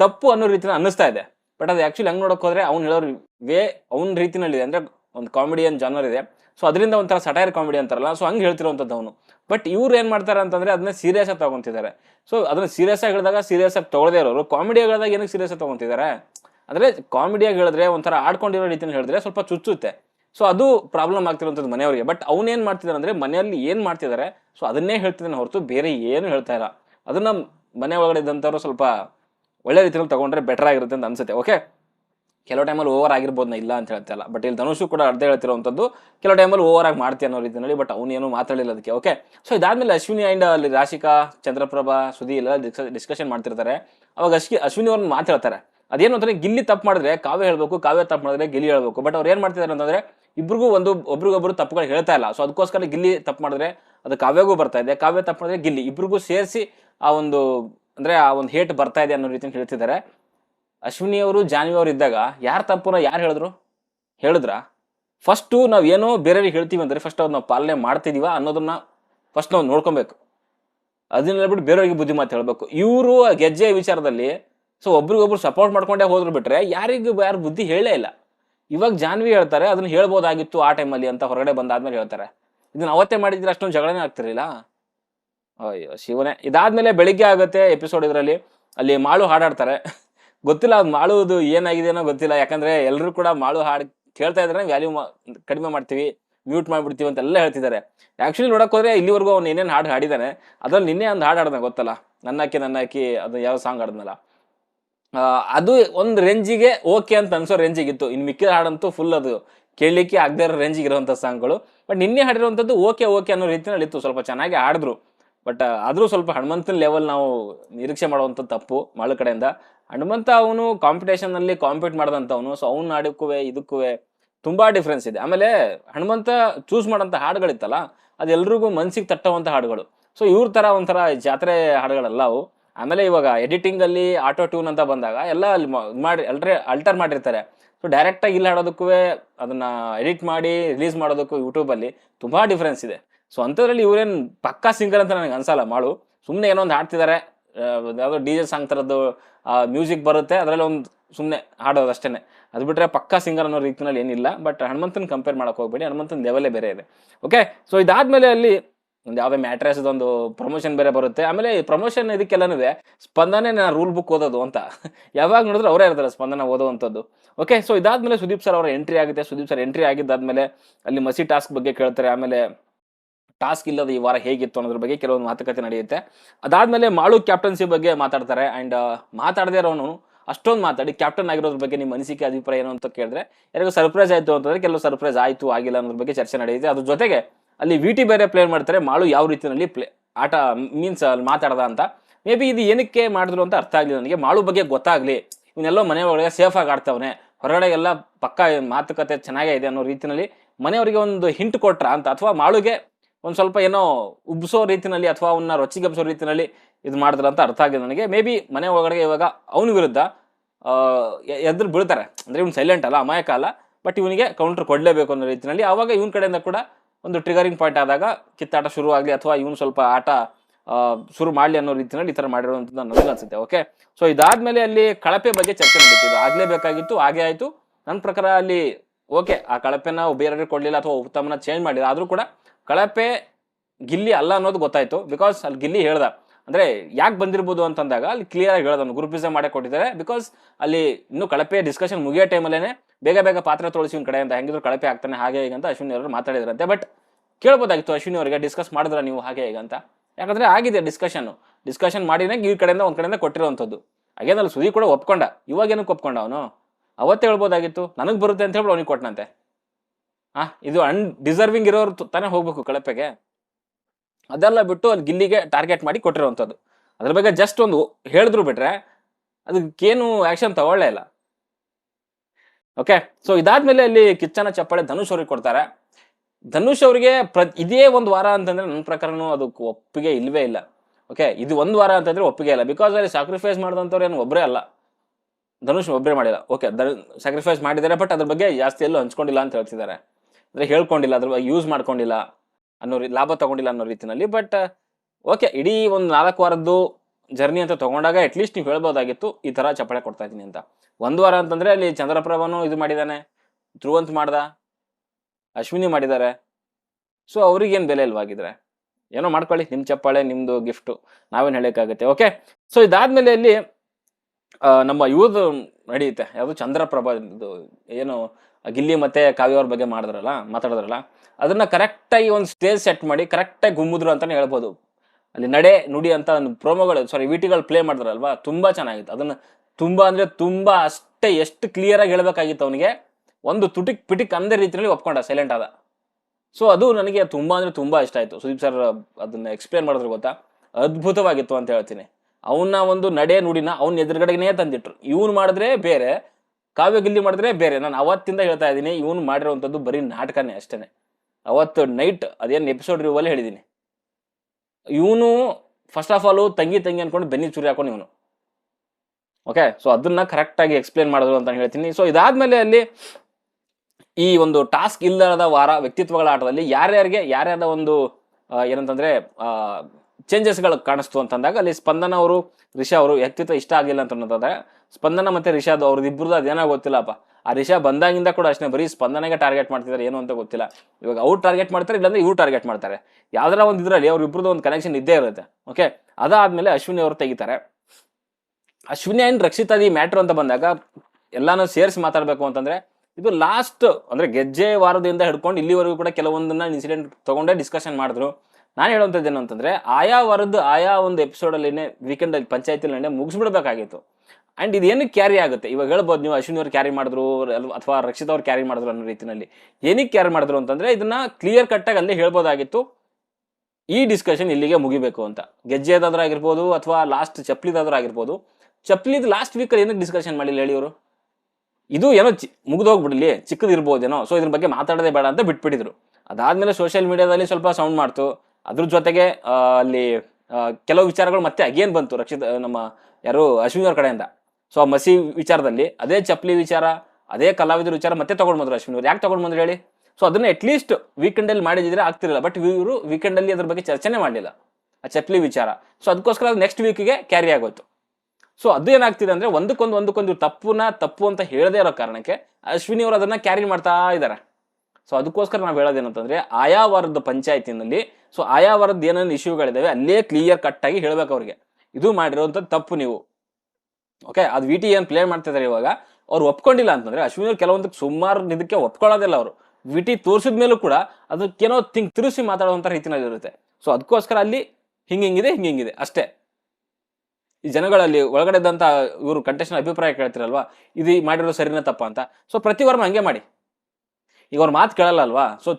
ತಪ್ಪು ಅನ್ನೋ ರೀತಿನ ಅನ್ನಿಸ್ತಾ ಇದೆ. ಬಟ್ ಅದು ಆ್ಯಕ್ಚುಲಿ ಹಂಗೆ ನೋಡೋಕೆ ಹೋದರೆ ಅವ್ನು ಹೇಳೋರು ವೇ ಅವ್ನ ರೀತಿಯಲ್ಲಿದೆ. ಅಂದರೆ ಒಂದು ಕಾಮಿಡಿಯನ್ ಜಾನರ್ ಇದೆ. ಸೊ ಅದರಿಂದ ಒಂಥರ ಸಟೈರ್ ಕಾಮಿಡಿ ಅಂತಾರಲ್ಲ ಸೊ ಹಂಗೆ ಹೇಳ್ತಿರುವಂಥದ್ದು ಅವನು. ಬಟ್ ಇವ್ರು ಏನು ಮಾಡ್ತಾರೆ ಅಂತಂದರೆ ಅದನ್ನ ಸೀರಿಯಸ್ ಆಗಿ ತಗೊಂತಿದ್ದಾರೆ. ಸೊ ಅದನ್ನ ಸೀರಿಯಸ್ ಆಗಿ ಹೇಳಿದಾಗ ಸೀರಿಯಸ್ ಆಗಿ ತಗೊಳ್ಳದೇ ಇರೋರು. ಕಾಮಿಡಿ ಹೇಳಿದಾಗ ಏನಕ್ಕೆ ಸೀರಿಯಸ್ ಆಗಿ ತೊಗೊತಿದ್ದಾರೆ? ಅಂದ್ರೆ ಕಾಮಿಡಿಯಾಗಿ ಹೇಳಿದ್ರೆ ಒಂಥರ ಆಡ್ಕೊಂಡಿರೋ ರೀತಿಯಲ್ಲಿ ಹೇಳಿದ್ರೆ ಸ್ವಲ್ಪ ಚುಚ್ಚುತ್ತೆ. ಸೊ ಅದು ಪ್ರಾಬ್ಲಮ್ ಆಗ್ತಿರುವಂಥದ್ದು ಮನೆಯವರಿಗೆ. ಬಟ್ ಅವ್ನೇನ್ ಮಾಡ್ತಿದ್ದಾರೆ ಅಂದರೆ ಮನೆಯಲ್ಲಿ ಏನು ಮಾಡ್ತಿದ್ದಾರೆ ಸೊ ಅದನ್ನೇ ಹೇಳ್ತಿದ್ದಾನೆ ಹೊರತು ಬೇರೆ ಏನು ಹೇಳ್ತಾ ಇಲ್ಲ. ಅದನ್ನು ಮನೆ ಒಳಗಡೆ ಇದ್ದಂಥವ್ರು ಸ್ವಲ್ಪ ಒಳ್ಳೆ ರೀತಿಯಲ್ಲಿ ತೊಗೊಂಡ್ರೆ ಬೆಟರ್ ಆಗಿರುತ್ತೆ ಅಂತ ಅನ್ಸುತ್ತೆ ಓಕೆ ಕೆಲವು ಟೈಮಲ್ಲಿ ಓವರ್ ಆಗಿರ್ಬೋದು ಇಲ್ಲ ಅಂತ ಹೇಳ್ತಿಲ್ಲ ಬಟ್ ಇಲ್ಲಿ ಧನುಷು ಕೂಡ ಅರ್ಧ ಹೇಳ್ತಿರುವಂಥದ್ದು, ಕೆಲವು ಟೈಮಲ್ಲಿ ಓವರ್ ಆಗಿ ಮಾಡ್ತೀನಿ ಅನ್ನೋ ರೀತಿಯಲ್ಲಿ ಬಟ್ ಅವನೇನು ಮಾತಾಡಲಿಲ್ಲ ಅದಕ್ಕೆ. ಓಕೆ ಸೊ ಇದಾದ್ಮೇಲೆ ಅಶ್ವಿನಿ ಆ್ಯಂಡ್ ಅಲ್ಲಿ ರಾಶಿಕಾ, ಚಂದ್ರಪ್ರಭಾ ಸುದಿ ಎಲ್ಲ ಡಿಸ್ಕಷನ್ ಮಾಡ್ತಿರ್ತಾರೆ. ಅವಾಗ ಅಶ್ವಿ ಅಶ್ವಿನಿ ಅವ್ರನ್ನ ಮಾತಾಡ್ತಾರೆ. ಅದೇನು ಅಂತಂದ್ರೆ, ಗಿಲ್ಲಿ ತಪ್ಪು ಮಾಡಿದ್ರೆ ಕಾವ್ಯ ಹೇಳಬೇಕು, ಕಾವ್ಯ ತಪ್ಪು ಮಾಡಿದ್ರೆ ಗಿಲ್ಲಿ ಹೇಳಬೇಕು. ಬಟ್ ಅವ್ರು ಏನು ಮಾಡ್ತಿದ್ದಾರೆ ಅಂತಂದ್ರೆ, ಇಬ್ರಿಗೂ ಒಂದು, ಒಬ್ರಿಗೊಬ್ರು ತಪ್ಪುಗಳು ಹೇಳ್ತಾ ಇಲ್ಲ. ಸೊ ಅದಕ್ಕೋಸ್ಕರ ಗಿಲ್ಲಿ ತಪ್ಪು ಮಾಡಿದ್ರೆ ಅದು ಕಾವ್ಯಗೂ ಬರ್ತಾ ಇದೆ. ಕಾವ್ಯ ತಪ್ಪು ಮಾಡಿದ್ರೆ ಗಿಲ್ಲಿ. ಇಬ್ರಿಗೂ ಸೇರಿಸಿ ಆ ಒಂದು, ಅಂದರೆ ಆ ಒಂದು ಹೇಟ್ ಬರ್ತಾ ಇದೆ ಅನ್ನೋ ರೀತಿಯಲ್ಲಿ ಹೇಳ್ತಿದ್ದಾರೆ. ಅಶ್ವಿನಿ ಅವರು, ಜಾನ್ವಿ ಅವರು ಇದ್ದಾಗ ಯಾರು ತಪ್ಪುನ ಯಾರು ಹೇಳಿದ್ರು? ಹೇಳಿದ್ರ? ಫಸ್ಟು ನಾವು ಏನೋ ಬೇರೆಯವ್ರಿಗೆ ಹೇಳ್ತೀವಿ ಅಂದರೆ ಫಸ್ಟ್ ಅವ್ರು ನಾವು ಪಾಲನೆ ಮಾಡ್ತಿದ್ದೀವ ಅನ್ನೋದನ್ನ ಫಸ್ಟ್ ನಾವು ನೋಡ್ಕೊಬೇಕು. ಅದನ್ನ ಹೇಳ್ಬಿಟ್ಟು ಬೇರೆಯವ್ರಿಗೆ ಬುದ್ಧಿ ಮಾತು ಹೇಳಬೇಕು. ಇವರು ಗೆಜ್ಜೆ ವಿಚಾರದಲ್ಲಿ ಸೊ ಒಬ್ರಿಗೊಬ್ರು ಸಪೋರ್ಟ್ ಮಾಡ್ಕೊಂಡೇ ಹೋದ್ರು ಬಿಟ್ರೆ ಯಾರಿಗೂ ಯಾರು ಬುದ್ಧಿ ಹೇಳೇ ಇಲ್ಲ. ಇವಾಗ ಜಾನ್ವಿ ಹೇಳ್ತಾರೆ, ಅದನ್ನ ಹೇಳ್ಬೋದಾಗಿತ್ತು ಆ ಟೈಮಲ್ಲಿ ಅಂತ ಹೊರಗಡೆ ಬಂದಾದ್ಮೇಲೆ ಹೇಳ್ತಾರೆ. ಇದನ್ನ ಅವತ್ತೇ ಮಾಡಿದ್ರೆ ಅಷ್ಟೊಂದು ಜಗಳನೇ ಆಗ್ತಿರಲಿಲ್ಲ? ಅಯ್ಯೋ, ಶಿವನೇ. ಇದಾದ್ಮೇಲೆ ಬೆಳಿಗ್ಗೆ ಆಗುತ್ತೆ ಎಪಿಸೋಡ್ ಇದರಲ್ಲಿ. ಅಲ್ಲಿ ಮಾಳು ಹಾಡಾಡ್ತಾರೆ. ಗೊತ್ತಿಲ್ಲ, ಅದು ಮಾಡುವುದು ಏನಾಗಿದೆ ಅನ್ನೋ ಗೊತ್ತಿಲ್ಲ. ಯಾಕಂದ್ರೆ ಎಲ್ಲರೂ ಕೂಡ ಮಾಡು ಹಾಡು ಕೇಳ್ತಾ ಇದ್ರೆ ವ್ಯಾಲ್ಯೂ ಕಡಿಮೆ ಮಾಡ್ತೀವಿ ಮ್ಯೂಟ್ ಮಾಡ್ಬಿಡ್ತೀವಿ ಅಂತೆಲ್ಲ ಹೇಳ್ತಿದ್ದಾರೆ. ಆಕ್ಚುಲಿ ನೋಡಕ್ ಹೋದ್ರೆ ಇಲ್ಲಿವರೆಗೂ ಅವ್ನು ಏನೇನು ಹಾಡು ಹಾಡಿದಾನೆ. ಅದ್ರಲ್ಲಿ ನಿನ್ನೆ ಒಂದು ಹಾಡು ಹಾಡ್ದ ಗೊತ್ತಲ್ಲ? ನನ್ನ ನನ್ನಕ್ಕಿ ನನ್ನ ಅಕ್ಕಿ ಅದು ಯಾವ ಸಾಂಗ್ ಹಾಡಿದ್ನಲ್ಲ? ಅದು ಒಂದು ರೇಂಜಿಗೆ ಓಕೆ ಅಂತ ಅನ್ಸೋ ರೇಂಜಿಗಿತ್ತು ಇನ್ನು ಮಿಕ್ಕಿದ ಹಾಡಂತೂ ಫುಲ್ ಅದು ಕೇಳಲಿಕ್ಕೆ ಆಗದೇ ಇರೋ ರೇಂಜಿಗೆ ಇರುವಂಥ ಸಾಂಗ್ಗಳು ಬಟ್ ನಿನ್ನೆ ಹಾಡಿರುವಂಥದ್ದು ಓಕೆ ಓಕೆ ಅನ್ನೋ ರೀತಿಯಲ್ಲಿ ಇತ್ತು. ಸ್ವಲ್ಪ ಚೆನ್ನಾಗಿ ಹಾಡಿದ್ರು. ಬಟ್ ಆದರೂ ಸ್ವಲ್ಪ ಹನುಮಂತನ ಲೆವೆಲ್ ನಾವು ನಿರೀಕ್ಷೆ ಮಾಡುವಂಥ ತಪ್ಪು ಮಾಳು ಕಡೆಯಿಂದ. ಹನುಮಂತ ಅವನು ಕಾಂಪಿಟೇಷನಲ್ಲಿ ಕಾಂಪೀಟ್ ಮಾಡಿದಂಥವನು. ಸೊ ಅವ್ನ ಹಾಡಕ್ಕೂ ಇದಕ್ಕೂ ತುಂಬಾ ಡಿಫ್ರೆನ್ಸ್ ಇದೆ. ಆಮೇಲೆ ಹನುಮಂತ ಚೂಸ್ ಮಾಡೋಂಥ ಹಾಡುಗಳಿತ್ತಲ್ಲ ಅದು ಎಲ್ರಿಗೂ ಮನ್ಸಿಗೆ ತಟ್ಟುವಂಥ ಹಾಡುಗಳು. ಸೊ ಇವ್ರ ಥರ ಒಂಥರ ಜಾತ್ರೆ ಹಾಡುಗಳಲ್ಲ ಅವು. ಆಮೇಲೆ ಇವಾಗ ಎಡಿಟಿಂಗ್ ಅಲ್ಲಿ ಆಟೋ ಟ್ಯೂನ್ ಅಂತ ಬಂದಾಗ ಎಲ್ಲ ಅಲ್ಲಿ ಮಾಡಿ ಅಲ್ಟ್ರೆ ಅಲ್ಟರ್ ಮಾಡಿರ್ತಾರೆ. ಸೊ ಡೈರೆಕ್ಟಾಗಿ ಇಲ್ಲಿ ಹಾಡೋದಕ್ಕೂ ಅದನ್ನ ಎಡಿಟ್ ಮಾಡಿ ರಿಲೀಸ್ ಮಾಡೋದಕ್ಕೂ ಯೂಟ್ಯೂಬಲ್ಲಿ ತುಂಬಾ ಡಿಫ್ರೆನ್ಸ್ ಇದೆ. ಸೊ ಅಂಥದ್ರಲ್ಲಿ ಇವರೇನು ಪಕ್ಕಾ ಸಿಂಗರ್ ಅಂತ ನನಗೆ ಅನ್ಸಲ್ಲ. ಮಾಡು. ಸುಮ್ಮನೆ ಏನೋ ಒಂದು ಹಾಡ್ತಿದ್ದಾರೆ. ಯಾವುದೋ ಡಿ ಜೆ ಸಾಂಗ್ ಥರದ್ದು ಮ್ಯೂಸಿಕ್ ಬರುತ್ತೆ, ಅದರಲ್ಲಿ ಒಂದು ಸುಮ್ಮನೆ ಹಾಡೋದು ಅಷ್ಟೇ ಅದು ಬಿಟ್ಟರೆ ಪಕ್ಕಾ ಸಿಂಗರ್ ಅನ್ನೋ ರೀತಿಯಲ್ಲಿ ಏನಿಲ್ಲ ಬಟ್ ಹನುಮಂತನ ಕಂಪೇರ್ ಮಾಡೋಕೆ ಹೋಗಬೇಡಿ, ಹನುಮಂತನ ಲೆವೆಲೇ ಬೇರೆ ಇದೆ. ಓಕೆ ಸೊ ಇದಾದಮೇಲೆ ಅಲ್ಲಿ ಒಂದು ಯಾವುದೇ ಮ್ಯಾಟ್ರೆಸ್ ಒಂದು ಪ್ರಮೋಷನ್ ಬೇರೆ ಬರುತ್ತೆ. ಆಮೇಲೆ ಪ್ರಮೋಷನ್ ಇದಕ್ಕೆಲ್ಲನೂ ಸ್ಪಂದನೆ ನಾನು ರೂಲ್ ಬುಕ್ ಓದೋದು ಅಂತ. ಯಾವಾಗ ನೋಡಿದ್ರೆ ಅವರೇ ಇರ್ತಾರೆ ಸ್ಪಂದನ ಓದೋವಂಥದ್ದು. ಓಕೆ ಸೊ ಇದಾದಮೇಲೆ ಸುದೀಪ್ ಸರ್ ಅವರ ಎಂಟ್ರಿ ಆಗುತ್ತೆ. ಸುದೀಪ್ ಸರ್ ಎಂಟ್ರಿ ಆಗಿದ್ದಾದ್ಮೇಲೆ ಅಲ್ಲಿ ಮಸಿ ಟಾಸ್ಕ್ ಬಗ್ಗೆ ಕೇಳ್ತಾರೆ, ಆಮೇಲೆ ಟಾಸ್ಕ್ ಇಲ್ಲದ ಈ ವಾರ ಹೇಗಿತ್ತು ಅನ್ನೋದ್ರ ಬಗ್ಗೆ ಕೆಲವೊಂದು ಮಾತುಕತೆ ನಡೆಯುತ್ತೆ. ಅದಾದ್ಮೇಲೆ ಮಾಳು ಕ್ಯಾಪ್ಟನ್ಸಿ ಬಗ್ಗೆ ಮಾತಾಡ್ತಾರೆ ಅಂಡ್ ಮಾತಾಡದೇ ಇರೋನು ಅಷ್ಟೊಂದು ಮಾತಾಡಿ ಕ್ಯಾಪ್ಟನ್ ಆಗಿರೋದ್ರ ಬಗ್ಗೆ ನಿಮ್ಮ ಅನಿಸಿಕೆ, ಅಭಿಪ್ರಾಯ ಏನು ಅಂತ ಕೇಳಿದ್ರೆ ಯಾರಿಗೂ ಸರ್ಪ್ರೈಸ್ ಆಯಿತು ಅಂತಂದ್ರೆ ಕೆಲವು ಸರ್ಪ್ರೈಸ್ ಆಯಿತು, ಆಗಿಲ್ಲ ಅನ್ನೋದ್ರ ಬಗ್ಗೆ ಚರ್ಚೆ ನಡೆಯುತ್ತೆ. ಅದ್ರ ಜೊತೆಗೆ ಅಲ್ಲಿ ವಿ ಟಿ ಬೇರೆ ಪ್ಲೇ ಮಾಡ್ತಾರೆ, ಮಾಳು ಯಾವ ರೀತಿಯಲ್ಲಿ ಪ್ಲೇ ಆಟ ಮೀನ್ಸ್ ಅಲ್ಲಿ ಮಾತಾಡ್ದ ಅಂತ. ಮೇ ಬಿ ಇದು ಏನಕ್ಕೆ ಮಾಡಿದ್ರು ಅಂತ ಅರ್ಥ ಆಗಲಿ ನನಗೆ. ಮಾಳು ಬಗ್ಗೆ ಗೊತ್ತಾಗಲಿ. ಇವನ್ನೆಲ್ಲೋ ಮನೆ ಒಳಗೆ ಸೇಫ್ ಆಗಿ ಆಡ್ತಾವನೆ. ಹೊರಗಡೆ ಎಲ್ಲ ಪಕ್ಕ ಮಾತುಕತೆ ಚೆನ್ನಾಗೇ ಇದೆ ಅನ್ನೋ ರೀತಿಯಲ್ಲಿ ಮನೆಯವರಿಗೆ ಒಂದು ಹಿಂಟ್ ಕೊಟ್ರ ಅಂತ? ಅಥವಾ ಮಾಳುಗೆ ಒಂದು ಸ್ವಲ್ಪ ಏನೋ ಉಬ್ಸೋ ರೀತಿನಲ್ಲಿ ಅಥವಾ ಅವನ್ನ ರೊಚ್ಚಿಗೆಬ್ಸೋ ರೀತಿನಲ್ಲಿ ಇದು ಮಾಡಿದ್ರ ಅಂತ ಅರ್ಥ ಆಗಿದೆ ನನಗೆ. ಮೇ ಬಿ ಮನೆ ಒಳಗಡೆ ಇವಾಗ ಅವನ ವಿರುದ್ಧ ಎದ್ರು ಬೀಳ್ತಾರೆ. ಅಂದ್ರೆ ಇವ್ನು ಸೈಲೆಂಟ್ ಅಲ್ಲ, ಅಮಾಯಕ ಅಲ್ಲ ಬಟ್ ಇವನಿಗೆ ಕೌಂಟರ್ ಕೊಡಲೇಬೇಕು ಅನ್ನೋ ರೀತಿಯಲ್ಲಿ ಆವಾಗ ಇವನ್ ಕಡೆಯಿಂದ ಕೂಡ ಒಂದು ಟ್ರಿಗರಿಂಗ್ ಪಾಯಿಂಟ್ ಆದಾಗ ಕಿತ್ತಾಟ ಶುರು ಆಗಲಿ ಅಥವಾ ಇವನು ಸ್ವಲ್ಪ ಆಟ ಶುರು ಮಾಡಲಿ ಅನ್ನೋ ರೀತಿಯಲ್ಲಿ ಈ ಥರ ಮಾಡಿರುವಂಥದ್ದು ನನಗೆ ಅನಿಸುತ್ತೆ ಓಕೆ ಸೊ ಇದಾದಮೇಲೆ ಅಲ್ಲಿ ಕಳಪೆ ಬಗ್ಗೆ ಚರ್ಚೆ ನಡೀತಿದ್ದು ಆಗಲೇಬೇಕಾಗಿತ್ತು ಹಾಗೆ ಆಯಿತು. ನನ್ನ ಪ್ರಕಾರ ಅಲ್ಲಿ ಓಕೆ ಆ ಕಳಪೆನ ಬೇರೆಯವ್ರಿಗೆ ಕೊಡಲಿಲ್ಲ ಅಥವಾ ಉತ್ತಮನ ಚೇಂಜ್ ಮಾಡಿಲ್ಲ. ಆದರೂ ಕೂಡ ಕಳಪೆ ಗಿಲ್ಲಿ ಅಲ್ಲ ಅನ್ನೋದು ಗೊತ್ತಾಯ್ತು. ಬಿಕಾಸ್ ಅಲ್ಲಿ ಗಿಲ್ಲಿ ಹೇಳ್ದ. ಅಂದ್ರೆ ಯಾಕೆ ಬಂದಿರ್ಬೋದು ಅಂತಂದಾಗ ಅಲ್ಲಿ ಕ್ಲಿಯರ್ ಆಗಿ ಹೇಳ್ದವನು ಗ್ರೂಪಿಸಮ್ ಮಾಡೇ ಕೊಟ್ಟಿದ್ದಾರೆ. ಬಿಕಾಸ್ ಅಲ್ಲಿ ಇನ್ನು ಕಳಪೆ ಡಿಸ್ಕಷನ್ ಮುಗಿಯೋ ಟೈಮಲ್ಲೇ ಬೇಗ ಬೇಗ ಪಾತ್ರ ತೊಳಸಿ ಕಡೆ ಅಂತ ಹೆಂಗಿದ್ರು ಕಳಪೆ ಆಗ್ತಾನೆ ಹಾಗೆ ಹೀಗೆ ಅಂತ ಅಶ್ವಿನಿ ಅವರು ಮಾತಾಡಿದ್ರಂತೆ ಬಟ್ ಕೇಳ್ಬೋದಾಗಿತ್ತು ಅಶ್ವಿನಿ ಅವರಿಗೆ ಡಿಸ್ಕಸ್ ಮಾಡಿದ್ರ ನೀವು ಹಾಗೆ ಹೀಗೆ ಅಂತ. ಯಾಕಂದ್ರೆ ಆಗಿದೆ ಡಿಸ್ಕಷನ್ ಡಿಸ್ಕಷನ್ ಮಾಡಿನೇ ಈ ಕಡೆಯಿಂದ ಒಂದು ಕಡೆಯಿಂದ ಕೊಟ್ಟಿರೋವಂಥದ್ದು ಹಾಗೇನಲ್ಲ ಸುದಿ ಕೂಡ ಒಪ್ಕೊಂಡ. ಇವಾಗೇನಕ್ಕೆ ಒಪ್ಕೊಂಡ ಅವನು? ಅವತ್ತೇ ಹೇಳ್ಬೋದಾಗಿತ್ತು. ನನಗೆ ಬರುತ್ತೆ ಅಂತ ಹೇಳಿ ಅವನಿಗೆ ಕೊಟ್ಟನಂತೆ ಆ, ಇದು ಅನ್ ಡಿಸರ್ವಿಂಗ್ ಇರೋರು ತಾನೇ ಹೋಗ್ಬೇಕು ಕಳಪೆಗೆ. ಅದೆಲ್ಲ ಬಿಟ್ಟು ಅಲ್ಲಿ ಗಿಲ್ಲಿಗೆ ಟಾರ್ಗೆಟ್ ಮಾಡಿ ಕೊಟ್ಟಿರೋವಂಥದ್ದು. ಅದ್ರ ಬಗ್ಗೆ ಜಸ್ಟ್ ಒಂದು ಹೇಳಿದ್ರು ಬಿಟ್ರೆ ಅದಕ್ಕೇನು ಆಕ್ಷನ್ ತಗೊಳ್ಳೇ ಇಲ್ಲ. ಓಕೆ ಸೊ ಇದಾದ್ಮೇಲೆ ಅಲ್ಲಿ ಕಿಚ್ಚನ ಚಪ್ಪಾಳೆ ಧನುಷ್ ಅವ್ರಿಗೆ ಕೊಡ್ತಾರೆ. ಧನುಷ್ ಅವರಿಗೆ ಪ್ರ ಇದೇ ಒಂದು ವಾರ ಅಂತಂದ್ರೆ ನನ್ನ ಪ್ರಕಾರನೂ ಅದಕ್ಕೆ ಒಪ್ಪಿಗೆ ಇಲ್ಲವೇ ಇಲ್ಲ. ಓಕೆ ಇದು ಒಂದು ವಾರ ಅಂತಂದ್ರೆ ಒಪ್ಪಿಗೆ ಇಲ್ಲ. ಬಿಕಾಸ್ ಅಲ್ಲಿ ಸ್ಯಾಕ್ರಿಫೈಸ್ ಮಾಡಿದಂಥವ್ರು ಏನು ಒಬ್ಬರೇ ಅಲ್ಲ. ಧನುಷ್ ಒಬ್ಬರೇ ಮಾಡಿಲ್ಲ. ಓಕೆ ಸ್ಯಾಕ್ರಿಫೈಸ್ ಮಾಡಿದ್ದಾರೆ ಬಟ್ ಅದ್ರ ಬಗ್ಗೆ ಜಾಸ್ತಿ ಎಲ್ಲೂ ಹಂಚ್ಕೊಂಡಿಲ್ಲ ಅಂತ ಹೇಳ್ತಿದ್ದಾರೆ. ಅಂದ್ರೆ ಹೇಳ್ಕೊಂಡಿಲ್ಲ, ಅದ್ರ ಯೂಸ್ ಮಾಡ್ಕೊಂಡಿಲ್ಲ ಅನ್ನೋ ರೀ, ಲಾಭ ತಗೊಂಡಿಲ್ಲ ಅನ್ನೋ ರೀತಿನಲ್ಲಿ ಬಟ್ ಓಕೆ ಇಡೀ ಒಂದು ನಾಲ್ಕು ವಾರದ್ದು ಜರ್ನಿ ಅಂತ ತಗೊಂಡಾಗ ಅಟ್ಲೀಸ್ಟ್ ನೀವು ಹೇಳ್ಬೋದಾಗಿತ್ತು, ಈ ಥರ ಚಪ್ಪಳೆ ಕೊಡ್ತಾ ಇದ್ದೀನಿ ಅಂತ. ಒಂದು ವಾರ ಅಂತಂದರೆ ಅಲ್ಲಿ ಚಂದ್ರಪ್ರಭನು ಇದು ಮಾಡಿದಾನೆ, ಧ್ರುವಂತ್ ಮಾಡ್ದ, ಅಶ್ವಿನಿ ಮಾಡಿದ್ದಾರೆ ಸೊ ಅವ್ರಿಗೇನು ಬೆಲೆ ಇಲ್ವಾಗಿದ್ರೆ? ಏನೋ ಮಾಡ್ಕೊಳ್ಳಿ ನಿಮ್ಮ ಚಪ್ಪಾಳೆ ನಿಮ್ಮದು ಗಿಫ್ಟು ನಾವೇನು ಹೇಳೋಕ್ಕಾಗುತ್ತೆ ಓಕೆ ಸೊ ಇದಾದ್ಮೇಲೆ ಅಲ್ಲಿ ನಮ್ಮ ಇವ್ರದ್ದು ನಡೆಯುತ್ತೆ, ಯಾವುದು ಚಂದ್ರಪ್ರಭಾ ಏನು ಗಿಲ್ಲಿ ಮತ್ತೆ ಕಾವ್ಯ ಅವ್ರ ಬಗ್ಗೆ ಮಾಡಿದ್ರಲ್ಲ, ಮಾತಾಡಿದ್ರಲ್ಲ, ಅದನ್ನ ಕರೆಕ್ಟಾಗಿ ಒಂದು ಸ್ಟೇಜ್ ಸೆಟ್ ಮಾಡಿ ಕರೆಕ್ಟಾಗಿ ಗುಮ್ಮಿದ್ರು ಅಂತಾನೆ ಹೇಳ್ಬೋದು. ಅಲ್ಲಿ ನಡೆ, ನುಡಿ ಅಂತ ಒಂದು ಪ್ರೋಮೋಗಳು ಸಾರಿ ವಿಟಿಗಳು ಪ್ಲೇ ಮಾಡಿದ್ರಲ್ವಾ, ತುಂಬಾ ಚೆನ್ನಾಗಿತ್ತು. ಅದನ್ನ ತುಂಬಾ ಅಂದ್ರೆ ತುಂಬಾ ಅಷ್ಟೇ ಎಷ್ಟು ಕ್ಲಿಯರ್ ಆಗಿ ಹೇಳ್ಬೇಕಾಗಿತ್ತು ಅವನಿಗೆ, ಒಂದು ತುಟಿಕ್ ಪಿಟಿಕ್ ಅಂದೇ ರೀತಿಯಲ್ಲಿ ಒಪ್ಕೊಂಡ ಸೈಲೆಂಟ್ ಆದ. ಸೊ ಅದು ನನಗೆ ತುಂಬಾ ಅಂದ್ರೆ ತುಂಬಾ ಇಷ್ಟ ಆಯ್ತು. ಸುದೀಪ್ ಸರ್ ಅದನ್ನ ಎಕ್ಸ್ಪ್ಲೇನ್ ಮಾಡಿದ್ರು ಗೊತ್ತಾ? ಅದ್ಭುತವಾಗಿತ್ತು ಅಂತ ಹೇಳ್ತೀನಿ. ಅವನ್ನ ಒಂದು ನಡೆ, ನುಡಿನ ಅವನ ಎದುರುಗಡೆನೇ ತಂದಿಟ್ರು. ಇವನು ಮಾಡಿದ್ರೆ ಬೇರೆ ಕಾವ್ಯ ಗಿಲ್ಲಿ ಮಾಡಿದ್ರೆ ಬೇರೆ. ನಾನು ಅವತ್ತಿಂದ ಹೇಳ್ತಾ ಇದ್ದೀನಿ, ಇವನು ಮಾಡಿರುವಂಥದ್ದು ಬರೀ ನಾಟಕನೇ ಅಷ್ಟೇ ಅವತ್ತು ನೈಟ್ ಅದೇನು ಎಪಿಸೋಡ್ ರಿವಲ್ಲಿ ಹೇಳಿದ್ದೀನಿ ಇವನು ಫಸ್ಟ್ ಆಫ್ ಆಲ್ ತಂಗಿ ತಂಗಿ ಅನ್ಕೊಂಡು ಬೆನ್ನಿ ಚೂರಿ ಹಾಕೊಂಡು ಇವನು. ಓಕೆ ಸೊ ಅದನ್ನ ಕರೆಕ್ಟಾಗಿ ಎಕ್ಸ್ಪ್ಲೇನ್ ಮಾಡಿದ್ರು ಅಂತ ಹೇಳ್ತೀನಿ. ಸೊ ಇದಾದ್ಮೇಲೆ ಅಲ್ಲಿ ಈ ಒಂದು ಟಾಸ್ಕ್ ಇಲ್ಲದ ವಾರ ವ್ಯಕ್ತಿತ್ವಗಳ ಆಟದಲ್ಲಿ ಯಾರ್ಯಾರಿಗೆ ಯಾರ್ಯಾರ ಒಂದು ಏನಂತಂದ್ರೆ ಚೇಂಜಸ್ಗಳು ಕಾಣಿಸ್ತು ಅಂತಂದಾಗ ಅಲ್ಲಿ ಸ್ಪಂದನ ಅವರು, ರಿಷಾ ಅವರು ವ್ಯಕ್ತಿತ್ವ ಇಷ್ಟ ಆಗಿಲ್ಲ ಅಂತ ಅನ್ನೋದಾದ್ರೆ ಸ್ಪಂದನ ಮತ್ತೆ ರಿಷಾದ್, ಅವ್ರದ್ದು ಅದೇನೋ ಗೊತ್ತಿಲ್ಲಪ್ಪ. ಆ ರಿಷಾ ಬಂದಾಗಿಂದ ಕೂಡ ಅಷ್ಟೇ ಬರೀ ಸ್ಪಂದನೆಗೆ ಟಾರ್ಗೆಟ್ ಮಾಡ್ತಿದ್ದಾರೆ ಏನು ಅಂತ ಗೊತ್ತಿಲ್ಲ. ಇವಾಗ ಅವ್ರು ಟಾರ್ಗೆಟ್ ಮಾಡ್ತಾರೆ, ಇಲ್ಲಾಂದ್ರೆ ಇವ್ರು ಟಾರ್ಗೆಟ್ ಮಾಡ್ತಾರೆ. ಯಾವ್ದಾರ ಒಂದು ಇದರಲ್ಲಿ ಅವ್ರ ಇಬ್ಬರದ್ದು ಒಂದು ಕನೆಕ್ಷನ್ ಇದ್ದೇ ಇರುತ್ತೆ ಓಕೆ ಅದಾದ್ಮೇಲೆ ಅಶ್ವಿನಿ ಅವರು ತೆಗಿತಾರೆ. ಅಶ್ವಿನಿ ಏನು ರಕ್ಷಿತಾದಿ ಮ್ಯಾಟ್ರ್ ಅಂತ ಬಂದಾಗ ಎಲ್ಲಾನು ಸೇರಿಸಿ ಮಾತಾಡಬೇಕು ಅಂತಂದ್ರೆ, ಇದು ಲಾಸ್ಟ್ ಅಂದ್ರೆ ಗೆಜ್ಜೆ ವಾರದಿಂದ ಹಿಡ್ಕೊಂಡು ಇಲ್ಲಿವರೆಗೂ ಕೂಡ ಕೆಲವೊಂದನ್ನ ಇನ್ಸಿಡೆಂಟ್ ತಗೊಂಡೇ ಡಿಸ್ಕಷನ್ ಮಾಡಿದ್ರು. ನಾನು ಹೇಳುವಂಥದ್ದು ಏನು ಅಂತಂದ್ರೆ ಆಯಾ ವಾರದ್ದು ಆಯಾ ಒಂದು ಎಪಿಸೋಡ್ ಅಲ್ಲಿನೇ ವೀಕೆಂಡ್ ಅಲ್ಲಿ ಪಂಚಾಯತಿಲೇ ಮುಗಿಸ್ಬಿಡ್ಬೇಕಾಗಿತ್ತು. ಅಂಡ್ ಇದೇನು ಕ್ಯಾರಿ ಆಗುತ್ತೆ? ಇವಾಗ ಹೇಳ್ಬೋದು ನೀವು ಅಶ್ವಿನಿ ಅವ್ರು ಕ್ಯಾರಿ ಮಾಡಿದ್ರು ಅಥವಾ ರಕ್ಷಿತ್ ಅವ್ರು ಕ್ಯಾರಿ ಮಾಡಿದ್ರು ಅನ್ನೋ ರೀತಿಯಲ್ಲಿ ಏನಕ್ಕೆ ಕ್ಯಾರಿ ಮಾಡಿದ್ರು ಅಂತಂದರೆ ಇದನ್ನು ಕ್ಲಿಯರ್ ಕಟ್ಟಾಗಿ ಅಲ್ಲೇ ಹೇಳ್ಬೋದಾಗಿತ್ತು. ಈ ಡಿಸ್ಕಷನ್ ಇಲ್ಲಿಗೆ ಮುಗಿಬೇಕು ಅಂತ. ಗೆಜ್ಜೆದಾದ್ರೂ ಆಗಿರ್ಬೋದು ಅಥವಾ ಲಾಸ್ಟ್ ಚಪ್ಲಿದಾದ್ರೂ ಆಗಿರ್ಬೋದು. ಚಪ್ಲಿದು ಲಾಸ್ಟ್ ವೀಕಲ್ಲಿ ಏನಕ್ಕೆ ಡಿಸ್ಕಷನ್ ಮಾಡಿಲ್ಲ ಹೇಳಿ ಅವರು ಇದು ಏನೋ ಚಿ ಮುಗಿದೋಗ್ಬಿಡ್ಲಿ, ಚಿಕ್ಕದಿರ್ಬೋದೇನೋ. ಸೊ ಇದ್ರ ಬಗ್ಗೆ ಮಾತಾಡೋದೇ ಬೇಡ ಅಂತ ಬಿಟ್ಬಿಟ್ಟಿದ್ರು. ಅದಾದಮೇಲೆ ಸೋಷಿಯಲ್ ಮೀಡಿಯಾದಲ್ಲಿ ಸ್ವಲ್ಪ ಸೌಂಡ್ ಮಾಡ್ತು. ಅದ್ರ ಜೊತೆಗೆ ಅಲ್ಲಿ ಕೆಲವು ವಿಚಾರಗಳು ಮತ್ತೆ ಅಗೇನ್ ಬಂತು ರಕ್ಷಿತ, ನಮ್ಮ ಯಾರು ಅಶ್ವಿನಿ ಅವ್ರ ಕಡೆಯಿಂದ. ಸೊ ಆ ಮಸಿ ವಿಚಾರದಲ್ಲಿ, ಅದೇ ಚಪ್ಲಿ ವಿಚಾರ, ಅದೇ ಕಲಾವಿದರ ವಿಚಾರ ಮತ್ತೆ ತಗೊಂಡ್ ಬಂದ್ರು ಅಶ್ವಿನ್ ಅವ್ರು ಯಾಕೆ ತಗೊಂಡ್ ಬಂದ್ರು ಹೇಳಿ? ಸೊ ಅದನ್ನ ಅಟ್ಲೀಸ್ಟ್ ವೀಕೆಂಡ್ ಅಲ್ಲಿ ಮಾಡಿದ್ರೆ ಆಗ್ತಿರಲಿಲ್ಲ ಬಟ್ ಇವರು ವೀಕೆಂಡ್ ಅಲ್ಲಿ ಅದ್ರ ಬಗ್ಗೆ ಚರ್ಚೆನೆ ಮಾಡಲಿಲ್ಲ. ಆ ಚಪ್ಲಿ ವಿಚಾರ. ಸೊ ಅದಕ್ಕೋಸ್ಕರ ನೆಕ್ಸ್ಟ್ ವೀಕ್ಗೆ ಕ್ಯಾರಿ ಆಗೋಯ್ತು. ಸೊ ಅದು ಏನಾಗ್ತಿದೆ ಅಂದ್ರೆ ಒಂದಕ್ಕೊಂದು ಒಂದಕ್ಕೊಂದು ತಪ್ಪುನ, ತಪ್ಪು ಅಂತ ಹೇಳದೇ ಇರೋ ಕಾರಣಕ್ಕೆ ಅಶ್ವಿನಿ ಅವರು ಅದನ್ನ ಕ್ಯಾರಿ ಮಾಡ್ತಾ ಇದ್ದಾರೆ ಸೊ ಅದಕ್ಕೋಸ್ಕರ ನಾವು ಹೇಳೋದೇನಂತಂದ್ರೆ ಆಯಾ ವಾರದ ಪಂಚಾಯತಿನಲ್ಲಿ ಸೊ ಆಯಾ ವಾರದ ಏನೇನು ಇಶ್ಯೂಗಳಿದಾವೆ ಅಲ್ಲೇ ಕ್ಲಿಯರ್ ಕಟ್ ಆಗಿ ಹೇಳ್ಬೇಕು ಅವ್ರಿಗೆ. ಇದು ಮಾಡಿರೋಂಥದ್ದು ತಪ್ಪು ನೀವು. ಓಕೆ ಅದು ವಿ ಟಿ ಏನು ಪ್ಲೇ ಮಾಡ್ತಿದ್ದಾರೆ ಇವಾಗ, ಅವ್ರು ಒಪ್ಕೊಂಡಿಲ್ಲ ಅಂತಂದ್ರೆ ಅಶ್ವಿನ್ ಅವ್ರು ಕೆಲವೊಂದಕ್ಕೆ ಸುಮಾರು ಇದಕ್ಕೆ ಒಪ್ಕೊಳ್ಳೋದಿಲ್ಲ ಅವರು. ವಿ ಟಿ ತೋರಿಸಿದ ಮೇಲೂ ಕೂಡ ಅದಕ್ಕೇನೋ ತಿಂಗ್ ತಿರುಸಿ ಮಾತಾಡುವಂಥ ರೀತಿನಲ್ಲಿ ಇರುತ್ತೆ. ಸೊ ಅದಕ್ಕೋಸ್ಕರ ಅಲ್ಲಿ ಹಿಂಗೆ ಹಿಂಗಿದೆ ಹಿಂಗೆ ಹಿಂಗಿದೆ, ಅಷ್ಟೇ. ಈ ಜನಗಳಲ್ಲಿ ಒಳಗಡೆ ಇದ್ದಂಥ ಇವರು ಕಂಟೆಸ್ಟನ್ ಅಭಿಪ್ರಾಯ ಕೇಳ್ತಿರಲ್ವಾ? ಇದು ಮಾಡಿರೋ ಸರಿನ ತಪ್ಪ ಅಂತ? ಸೊ ಪ್ರತಿ ವಾರ ಹಂಗೆ ಮಾಡಿ. ಈಗ ಅವ್ರ ಮಾತು ಕೇಳಲ್ಲ ಅಲ್ವಾ ಸೊ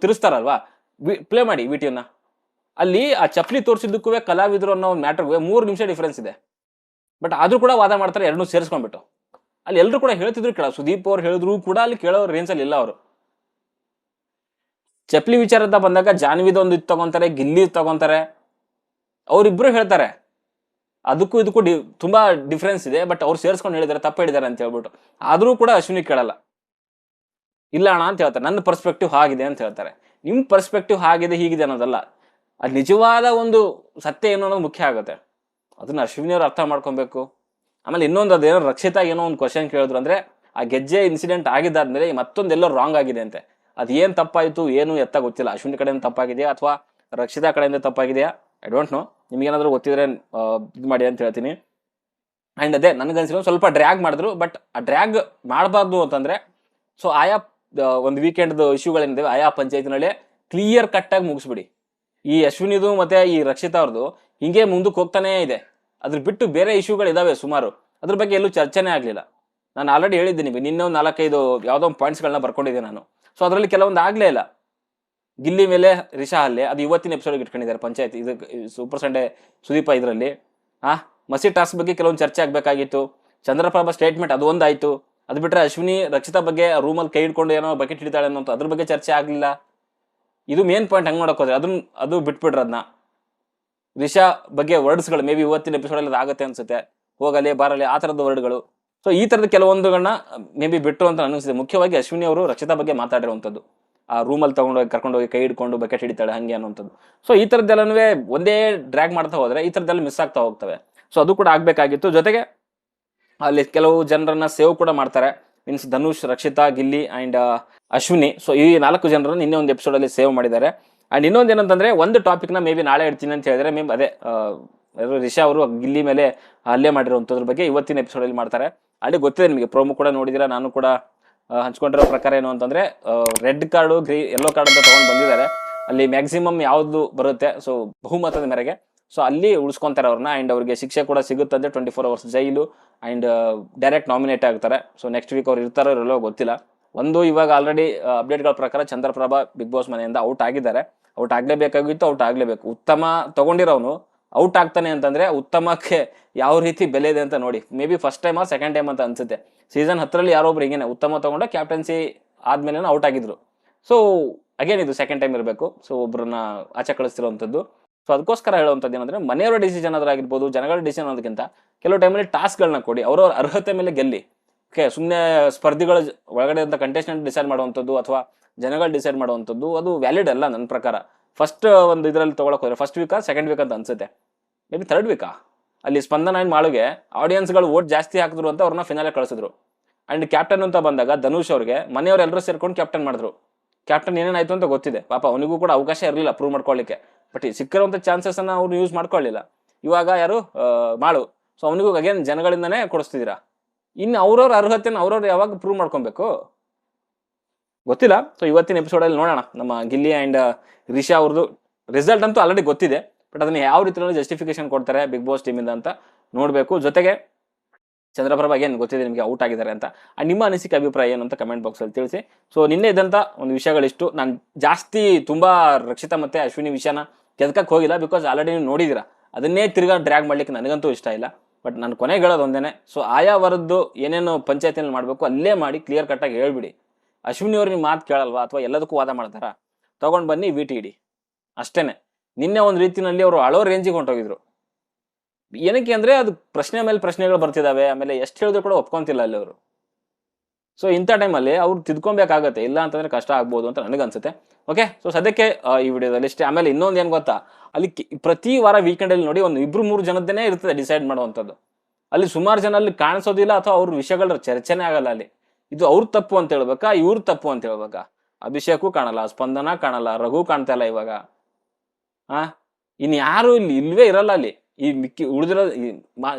ವಿ ಪ್ಲೇ ಮಾಡಿ ವಿಟಿಯನ್ನ ಅಲ್ಲಿ ಆ ಚಪ್ಲಿ ತೋರಿಸಿದ್ದಕ್ಕೂ ಕಲಾವಿದರು ಅನ್ನೋ ಒಂದು ಮ್ಯಾಟ್ರಿಗೆ ಮೂರು ನಿಮಿಷ ಡಿಫ್ರೆನ್ಸ್ ಇದೆ. ಬಟ್ ಆದ್ರೂ ಕೂಡ ವಾದ ಮಾಡ್ತಾರೆ, ಎರಡನ್ನೂ ಸೇರಿಸ್ಕೊಂಡ್ಬಿಟ್ಟು. ಅಲ್ಲಿ ಎಲ್ಲರೂ ಕೂಡ ಹೇಳ್ತಿದ್ರು ಕೇಳ, ಸುದೀಪ್ ಅವ್ರು ಹೇಳಿದ್ರು ಕೂಡ ಅಲ್ಲಿ ಕೇಳೋ ರೇಂಜಲ್ಲಿ ಇಲ್ಲ ಅವರು. ಚಪ್ಲಿ ವಿಚಾರದ ಬಂದಾಗ ಜಾನ್ವಿದ ಒಂದು ಇದು ತಗೊಂತಾರೆ, ಗಿಲ್ಲಿ ತಗೊಂತಾರೆ. ಅವರಿಬ್ಬರು ಹೇಳ್ತಾರೆ. ಅದಕ್ಕೂ ಇದಕ್ಕೂ ಡಿ, ತುಂಬಾ ಡಿಫ್ರೆನ್ಸ್ ಇದೆ ಬಟ್ ಅವ್ರು ಸೇರಿಸ್ಕೊಂಡು ಹೇಳಿದ್ದಾರೆ ತಪ್ಪು ಹೇಳಿದ್ದಾರೆ ಅಂತ ಹೇಳ್ಬಿಟ್ಟು. ಆದ್ರೂ ಕೂಡ ಅಶ್ವಿನಿ ಕೇಳಲ್ಲ. ಇಲ್ಲ ಅಣ್ಣ ಅಂತ ಹೇಳ್ತಾರೆ. ನನ್ನ ಪರ್ಸ್ಪೆಕ್ಟಿವ್ ಹಾಗಿದೆ ಅಂತ ಹೇಳ್ತಾರೆ. ನಿಮ್ಮ ಪರ್ಸ್ಪೆಕ್ಟಿವ್ ಹಾಗಿದೆ, ಹೀಗಿದೆ ಅನ್ನೋದಲ್ಲ. ಅದು ನಿಜವಾದ ಒಂದು ಸತ್ಯ ಏನು ಅನ್ನೋದು ಮುಖ್ಯ ಆಗುತ್ತೆ. ಅದನ್ನ ಅಶ್ವಿನಿ ಅವ್ರು ಅರ್ಥ ಮಾಡ್ಕೊಬೇಕು. ಆಮೇಲೆ ಇನ್ನೊಂದು ಅದೇನೋ ರಕ್ಷಿತಾ ಏನೋ ಒಂದು ಕ್ವಶನ್ ಕೇಳಿದ್ರು ಅಂದ್ರೆ, ಆ ಗೆಜ್ಜೆ ಇನ್ಸಿಡೆಂಟ್ ಆಗಿದ್ದಾದ್ಮೇಲೆ ಮತ್ತೊಂದೆಲ್ಲೋ ರಾಂಗ್ ಆಗಿದೆ ಅಂತೆ. ಅದು ಏನು ತಪ್ಪಾಯಿತು, ಏನು ಎತ್ತ ಗೊತ್ತಿಲ್ಲ. ಅಶ್ವಿನಿ ಕಡೆಯಿಂದ ತಪ್ಪಾಗಿದೆಯಾ ಅಥವಾ ರಕ್ಷಿತಾ ಕಡೆಯಿಂದ ತಪ್ಪಾಗಿದೆಯಾ? ಐ ಡೋಂಟ್ ನೋ ನಿಮಗೇನಾದ್ರೂ ಗೊತ್ತಿದ್ರೆ ಇದು ಮಾಡಿ ಅಂತ ಹೇಳ್ತೀನಿ. ಆ್ಯಂಡ್ ಅದೇ ನನಗನ್ಸಿರೋ ಸ್ವಲ್ಪ ಡ್ರ್ಯಾಗ್ ಮಾಡಿದ್ರು ಬಟ್ ಆ ಡ್ರ್ಯಾಗ್ ಮಾಡಬಾರ್ದು ಅಂತಂದ್ರೆ ಸೊ ಆಯಾ ಒಂದು ವೀಕೆಂಡ್ದು ಇಶ್ಯೂಗಳೇನಿದ್ದಾವೆ ಆಯಾ ಪಂಚಾಯತ್ನಲ್ಲಿ ಕ್ಲಿಯರ್ ಕಟ್ಟಾಗಿ ಮುಗಿಸ್ಬಿಡಿ. ಈ ಅಶ್ವಿನಿದು ಮತ್ತೆ ಈ ರಕ್ಷಿತಾ ಅವ್ರದ್ದು ಹಿಂಗೆ ಮುಂದಕ್ಕೆ ಹೋಗ್ತಾನೇ ಇದೆ. ಅದ್ರ ಬಿಟ್ಟು ಬೇರೆ ಇಶ್ಯೂಗಳಿದಾವೆ ಸುಮಾರು. ಅದ್ರ ಬಗ್ಗೆ ಎಲ್ಲೂ ಚರ್ಚೆನೇ ಆಗಲಿಲ್ಲ. ನಾನು ಆಲ್ರೆಡಿ ನಿಮಗೆ ನಿನ್ನೆ ಒಂದು ನಾಲ್ಕೈದು ಯಾವುದೋ ಒಂದು ಪಾಯಿಂಟ್ಸ್ಗಳನ್ನ ಬರ್ಕೊಂಡಿದ್ದೆ ನಾನು. ಸೊ ಅದರಲ್ಲಿ ಕೆಲವೊಂದು ಆಗಲೇ ಇಲ್ಲ. ಗಿಲ್ಲಿ ಮೇಲೆ ರಿಷಾ ಅಲ್ಲಿ ಅದು ಇವತ್ತಿನ ಎಪಿಸೋಡ್ಗೆ ಇಟ್ಕೊಂಡಿದ್ದಾರೆ ಪಂಚಾಯತ್, ಇದು ಸೂಪರ್ ಸಂಡೇ ಸುದೀಪ ಇದರಲ್ಲಿ. ಆ ಮಸಿ ಟಾಸ್ಕ್ ಬಗ್ಗೆ ಕೆಲವೊಂದು ಚರ್ಚೆ ಆಗಬೇಕಾಗಿತ್ತು. ಚಂದ್ರಪ್ರಭಾ ಸ್ಟೇಟ್ಮೆಂಟ್ ಅದು ಒಂದಾಯ್ತು. ಅದು ಬಿಟ್ಟರೆ ಅಶ್ವಿನಿ, ರಕ್ಷಿತಾ ಬಗ್ಗೆ ರೂಮಲ್ಲಿ ಕೈ ಹಿಡ್ಕೊಂಡು ಏನೋ ಬಕೆಟ್ ಹಿಡಿತಾಳೆ ಅನ್ನೋ ಅದ್ರ ಬಗ್ಗೆ ಚರ್ಚೆ ಆಗಲಿಲ್ಲ. ಇದು ಮೇನ್ ಪಾಯಿಂಟ್ ಹಂಗೆ ಮಾಡಕ್ ಅದನ್ನು ಅದನ್ನ ಅದು ಬಿಟ್ಬಿಡ್ರಿ ಅದನ್ನ ರಿಷಾ ಬಗ್ಗೆ ವರ್ಡ್ಸ್ಗಳು ಮೇ ಬಿ ಇವತ್ತಿನ ಎಪಿಸೋಡಲ್ಲಿ ಆಗುತ್ತೆ ಅನ್ಸುತ್ತೆ. ಹೋಗಲಿ, ಬಾರಲಿ, ಆ ಥರದ ವರ್ಡ್ಗಳು. ಸೊ ಈ ಥರದ ಕೆಲವೊಂದುಗಳನ್ನ ಮೇ ಬಿ ಬಿಟ್ಟರು ಅಂತ ಅನಿಸಿದೆ ಮುಖ್ಯವಾಗಿ ಅಶ್ವಿನಿ ಅವರು ರಕ್ಷಿತಾ ಬಗ್ಗೆ ಮಾತಾಡಿರುವಂಥದ್ದು. ಆ ರೂಮಲ್ಲಿ ತಗೊಂಡೋಗಿ, ಕರ್ಕೊಂಡೋಗಿ ಕೈ ಹಿಡ್ಕೊಂಡು ಬಕೆಟ್ ಹಿಡಿತಾಳೆ, ಹಂಗೆ ಅನ್ನೋಂಥದ್ದು ಸೊ ಈ ಥರದ್ದೆಲ್ಲನೂ ಒಂದೇ ಡ್ರ್ಯಾಗ್ ಮಾಡ್ತಾ ಹೋದರೆ ಈ ಥರದ್ದೆಲ್ಲ ಮಿಸ್ ಆಗ್ತಾ ಹೋಗ್ತವೆ. ಸೊ ಅದು ಕೂಡ ಆಗಬೇಕಾಗಿತ್ತು. ಜೊತೆಗೆ, ಅಲ್ಲಿ ಕೆಲವು ಜನರನ್ನ ಸೇವ್ ಕೂಡ ಮಾಡ್ತಾರೆ. Means Dhanush, Rakshita, Gilli and Ashwini. So ಈ ನಾಲ್ಕು ಜನರನ್ನು ನಿನ್ನೆ ಒಂದು ಎಪಿಸೋಡಲ್ಲಿ ಸೇವ್ ಮಾಡಿದ್ದಾರೆ. ಅಂಡ್ ಇನ್ನೊಂದು ಏನಂತಂದ್ರೆ, ಒಂದು ಟಾಪಿಕ್ನ ಮೇ ಬಿ ನಾಳೆ ಇಡ್ತೀನಿ ಅಂತ ಹೇಳಿದ್ರೆ ಮೇಮ್ ಅದೇ ರಿಷಾ ಅವರು ಗಿಲ್ಲಿ ಮೇಲೆ ಹಲ್ಲೆ ಮಾಡಿರುವಂಥದ್ರ ಬಗ್ಗೆ ಇವತ್ತಿನ ಎಪಿಸೋಡಲ್ಲಿ ಮಾಡ್ತಾರೆ. ಅಲ್ಲಿ ಗೊತ್ತಿದೆ ನಿಮಗೆ ಪ್ರೋಮೋ ಕೂಡ ನೋಡಿದಿರ, ನಾನು ಕೂಡ ಹಂಚ್ಕೊಂಡಿರೋ ಪ್ರಕಾರ ಏನು ಅಂತಂದರೆ ರೆಡ್ ಕಾರ್ಡು ಗ್ರೀ ಯೆಲ್ಲೋ ಕಾರ್ಡ್ ಅಂತ ತೊಗೊಂಡು ಬಂದಿದ್ದಾರೆ. ಅಲ್ಲಿ ಮ್ಯಾಕ್ಸಿಮಮ್ ಯಾವುದು ಬರುತ್ತೆ ಸೊ ಬಹುಮತದ ಮೇರೆಗೆ ಸೊ ಅಲ್ಲಿ ಉಳಿಸ್ಕೊಂತಾರೆ ಅವ್ರನ್ನ ಆ್ಯಂಡ್ ಅವ್ರಿಗೆ ಶಿಕ್ಷೆ ಕೂಡ ಸಿಗುತ್ತಂತೆ twenty four hours jail and direct nominate ಆಗ್ತಾರೆ. ಸೊ ನೆಕ್ಸ್ಟ್ ವೀಕ್ ಅವ್ರು ಇರ್ತಾರೋ ಇರಲ್ಲೋ ಗೊತ್ತಿಲ್ಲ. ಒಂದು ಇವಾಗ ಆಲ್ರೆಡಿ ಅಪ್ಡೇಟ್ಗಳ ಪ್ರಕಾರ ಚಂದ್ರಪ್ರಭಾ ಬಿಗ್ ಬಾಸ್ ಮನೆಯಿಂದ ಔಟ್ ಆಗಿದ್ದಾರೆ. ಔಟ್ ಆಗ್ಲೇಬೇಕಾಗಿತ್ತು, ಔಟ್ ಆಗಲೇಬೇಕು. ಉತ್ತಮ ತಗೊಂಡಿರೋನು, ಔಟ್ ಆಗ್ತಾನೆ ಅಂತಂದ್ರೆ ಉತ್ತಮಕ್ಕೆ ಯಾವ ರೀತಿ ಬೆಲೆ ಇದೆ ಅಂತ ನೋಡಿ. Maybe first time second time ಅಂತ ಅನ್ಸುತ್ತೆ. ಸೀಸನ್ ಹತ್ತರಲ್ಲಿ ಯಾರೊಬ್ರು ಹಿಂಗೇನೆ, ಉತ್ತಮ ತಗೊಂಡ ಕ್ಯಾಪ್ಟನ್ಸಿ ಆದ್ಮೇಲೆ ಔಟ್ ಆಗಿದ್ರು. ಸೊ ಅಗೇನ್ ಇದು ಸೆಕೆಂಡ್ ಟೈಮ್ ಇರಬೇಕು. ಸೊ ಒಬ್ಬರನ್ನ ಆಚೆ ಕಳಿಸ್ತಿರುವಂಥದ್ದು ಸೊ ಅದಕ್ಕೋಸ್ಕರ ಹೇಳುವಂಥದ್ದು ಏನಂದ್ರೆ, ಮನೆಯವರ ಡಿಸಿಷನ್ ಆಗಿರ್ಬೋದು, ಜನಗಳ ಡಿಸಿಷನ್ ಅನ್ನೋದಕ್ಕಿಂತ ಕೆಲವು ಟೈಮಲ್ಲಿ ಟಾಸ್ಕ್ಗಳನ್ನ ಕೊಡಿ. ಅವರವ್ರ ಅರ್ಹತೆ ಮೇಲೆ ಗೆಲ್ಲಿ. ಓಕೆ ಸುಮ್ಮನೆ ಸ್ಪರ್ಧಿಗಳ ಒಳಗಡೆ ಅಂತ ಕಂಟೆಸ್ಟೆಂಟ್ ಡಿಸೈಡ್ ಮಾಡುವಂಥದ್ದು ಅಥವಾ ಜನಗಳು ಡಿಸೈಡ್ ಮಾಡುವಂಥದ್ದು ಅದು ವ್ಯಾಲಿಡ್ ಅಲ್ಲ ನನ್ನ ಪ್ರಕಾರ. ಫಸ್ಟ್ ಒಂದು ಇದರಲ್ಲಿ ತೊಗೊಳಕ್ಕೆ ಹೋದ್ರೆ ಫಸ್ಟ್ ವೀಕಾ ಸೆಕೆಂಡ್ ವೀಕ್ ಅಂತ ಅನ್ಸುತ್ತೆ. ಮೇ ಬಿ ಥರ್ಡ್ ವೀಕಾ ಅಲ್ಲಿ ಸ್ಪಂದನ ಆ್ಯಂಡ್ ಮಾಳುಗೆ ಆಡಿಯನ್ಸ್ಗಳು ವೋಟ್ ಜಾಸ್ತಿ ಹಾಕಿದ್ರು ಅಂತ ಅವ್ರನ್ನ ಫಿನಾಲೆ ಕಳಿಸಿದ್ರು. ಆ್ಯಂಡ್ ಕ್ಯಾಪ್ಟನ್ ಅಂತ ಬಂದಾಗ ಧನುಷ್ ಅವ್ರಿಗೆ ಮನೆಯವರೆಲ್ಲರೂ ಸೇರ್ಕೊಂಡು ಕ್ಯಾಪ್ಟನ್ ಮಾಡಿದ್ರು. ಕ್ಯಾಪ್ಟನ್ ಏನೇನಾಯಿತು ಅಂತ ಗೊತ್ತಿದೆ. ಪಾಪ ಅವನಿಗೂ ಕೂಡ ಅವಕಾಶ ಇರಲಿಲ್ಲ ಪ್ರೂವ್ ಮಾಡ್ಕೊಳ್ಳಿಕ್ಕೆ ಬಟ್ ಸಿಕ್ಕಿರುವಂಥ ಚಾನ್ಸಸ್ ಅನ್ನ ಅವ್ರು ಯೂಸ್ ಮಾಡ್ಕೊಳ್ಳಿಲ್ಲ ಇವಾಗ ಯಾರು? ಮಾಳು. ಸೊ ಅವನಿಗೂ ಅಗೇನ್ ಜನಗಳಿಂದನೇ ಕೊಡಿಸ್ತಿದ್ದೀರಾ? ಇನ್ನು ಅವ್ರವ್ರ ಅರ್ಹತೆನ ಅವ್ರವ್ರು ಯಾವಾಗ ಪ್ರೂವ್ ಮಾಡ್ಕೊಬೇಕು? ಗೊತ್ತಿಲ್ಲ. ಸೊ ಇವತ್ತಿನ ಎಪಿಸೋಡಲ್ಲಿ ನೋಡೋಣ. ನಮ್ಮ ಗಿಲ್ಲಿ ಆ್ಯಂಡ್ ರಿಷಾ ಅವ್ರದ್ದು ರಿಸಲ್ಟ್ ಅಂತೂ ಆಲ್ರೆಡಿ ಗೊತ್ತಿದೆ. ಬಟ್ ಅದನ್ನ ಯಾವ ರೀತಿಯಲ್ಲಿ ಜಸ್ಟಿಫಿಕೇಶನ್ ಕೊಡ್ತಾರೆ ಬಿಗ್ ಬಾಸ್ ಟೀಮಿಂದ ಅಂತ ನೋಡಬೇಕು. ಜೊತೆಗೆ ಚಂದ್ರಪ್ರಭಾ ಏನು ಗೊತ್ತಿದೆ ನಿಮಗೆ ಔಟ್ ಆಗಿದ್ದಾರೆ ಅಂತ. ನಿಮ್ಮ ಅನಿಸಿಕೆ, ಅಭಿಪ್ರಾಯ ಏನು ಅಂತ ಕಮೆಂಟ್ ಬಾಕ್ಸಲ್ಲಿ ತಿಳಿಸಿ. ಸೊ ನಿನ್ನೆ ಇದ್ದಂಥ ಒಂದು ವಿಷಯಗಳಿಷ್ಟು. ನಾನು ಜಾಸ್ತಿ ತುಂಬಾ ರಕ್ಷಿತ ಮತ್ತೆ ಅಶ್ವಿನಿ ವಿಷಯನ ಕೆದಕಕ್ಕೆ ಹೋಗಿಲ್ಲ ಬಿಕಾಸ್ ಆಲ್ರೆಡಿ ನೀವು ನೋಡಿದ್ದೀರಾ ಅದನ್ನೇ ತಿರ್ಗಾ ಡ್ರ್ಯಾಗ್ ಮಾಡ್ಲಿಕ್ಕೆ ನನಗಂತೂ ಇಷ್ಟ ಇಲ್ಲ. ಬಟ್ ನಾನು ಕೊನೆಗೆ ಹೇಳೋದು ಒಂದೇನೆ. ಸೊ ಆಯಾ ವರದ್ದು ಏನೇನು ಪಂಚಾಯತಿನಲ್ಲಿ ಮಾಡಬೇಕು, ಅಲ್ಲೇ ಮಾಡಿ ಕ್ಲಿಯರ್ ಕಟ್ಟಾಗಿ ಹೇಳ್ಬಿಡಿ. ಅಶ್ವಿನಿ ಅವ್ರು ನಿಮ್ಮ ಮಾತು ಕೇಳಲ್ವಾ ಅಥವಾ ಎಲ್ಲದಕ್ಕೂ ವಾದ ಮಾಡ್ತಾರ? ತಗೊಂಡು ಬನ್ನಿ ವಿ ಟಿ ಇಡಿ ಅಷ್ಟೇನೆ. ನಿನ್ನೆ ಒಂದು ರೀತಿನಲ್ಲಿ ಅವರು ಅಳೋ ರೇಂಜಿಗೆ ಹೊಂಟೋಗಿದ್ರು. ಏನಕ್ಕೆ ಅಂದ್ರೆ ಅದು ಪ್ರಶ್ನೆ ಮೇಲೆ ಪ್ರಶ್ನೆಗಳು ಬರ್ತಿದ್ದಾವೆ ಆಮೇಲೆ ಎಷ್ಟು ಹೇಳಿದ್ರು ಕೂಡ ಒಪ್ಕೊಂತಿಲ್ಲ ಅಲ್ಲಿ ಅವರು. ಸೊ ಇಂಥ ಟೈಮಲ್ಲಿ ಅವ್ರು ತಿದ್ಕೊಬೇಕಾಗತ್ತೆ. ಇಲ್ಲ ಅಂತಂದ್ರೆ ಕಷ್ಟ ಆಗ್ಬೋದು ಅಂತ ನನಗನ್ಸುತ್ತೆ. ಓಕೆ ಸೊ ಸದ್ಯಕ್ಕೆ ಈ ವಿಡಿಯೋದಲ್ಲಿ ಇಷ್ಟೇ ಆಮೇಲೆ ಇನ್ನೊಂದು ಏನು ಗೊತ್ತಾ? ಅಲ್ಲಿ ಪ್ರತಿ ವಾರ ವೀಕೆಂಡಲ್ಲಿ ನೋಡಿ ಒಂದು ಇಬ್ಬರು ಮೂರು ಜನದ್ದೇ ಇರ್ತದೆ ಡಿಸೈಡ್ ಮಾಡುವಂಥದ್ದು. ಅಲ್ಲಿ ಸುಮಾರು ಜನ ಅಲ್ಲಿ ಕಾಣಿಸೋದಿಲ್ಲ ಅಥವಾ ಅವ್ರ ವಿಷಯಗಳ ಚರ್ಚೆನೇ ಆಗಲ್ಲ ಅಲ್ಲಿ. ಇದು ಅವ್ರ ತಪ್ಪು ಅಂತ ಹೇಳ್ಬೇಕಾ? ಇವ್ರ ತಪ್ಪು ಅಂತ ಹೇಳ್ಬೇಕಾ? ಅಭಿಷೇಕು ಕಾಣಲ್ಲ, ಸ್ಪಂದನ ಕಾಣಲ್ಲ, ರಘು ಕಾಣ್ತಾ ಇಲ್ಲ ಇವಾಗ. ಆ? ಇನ್ ಯಾರು ಇಲ್ಲಿ ಇಲ್ವೇ ಇರಲ್ಲ ಅಲ್ಲಿ. ಈ ಮಿಕ್ಕಿ ಉಳಿದಿರೋ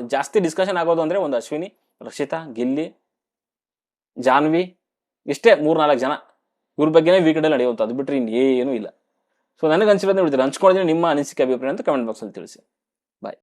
ಜಾಸ್ತಿ ಡಿಸ್ಕಷನ್ ಆಗೋದು ಅಂದ್ರೆ ಒಂದು ಅಶ್ವಿನಿ, ರಕ್ಷಿತಾ, ಗಿಲ್ಲಿ, ಜಾನ್ವಿ, ಇಷ್ಟೇ ಮೂರ್ನಾಲ್ಕು ಜನ. ಇವ್ರ ಬಗ್ಗೆನೇ ವೀಕೆಂಡಲ್ಲಿ ನಡೆಯುವಂಥದ್ದು ಬಿಟ್ರೆ ಇನ್ನೇನು ಇಲ್ಲ. ಸೊ ನನಗೆ ಅನ್ಸಿರೋದನ್ನ ಉಳಿದ್ರೆ ಹಂಚ್ಕೊಂಡಿದ್ರೆ ನಿಮ್ಮ ಅನಿಸಿಕೆ, ಅಭಿಪ್ರಾಯ ಅಂತ ಕಮೆಂಟ್ ಬಾಕ್ಸಲ್ಲಿ ತಿಳಿಸಿ.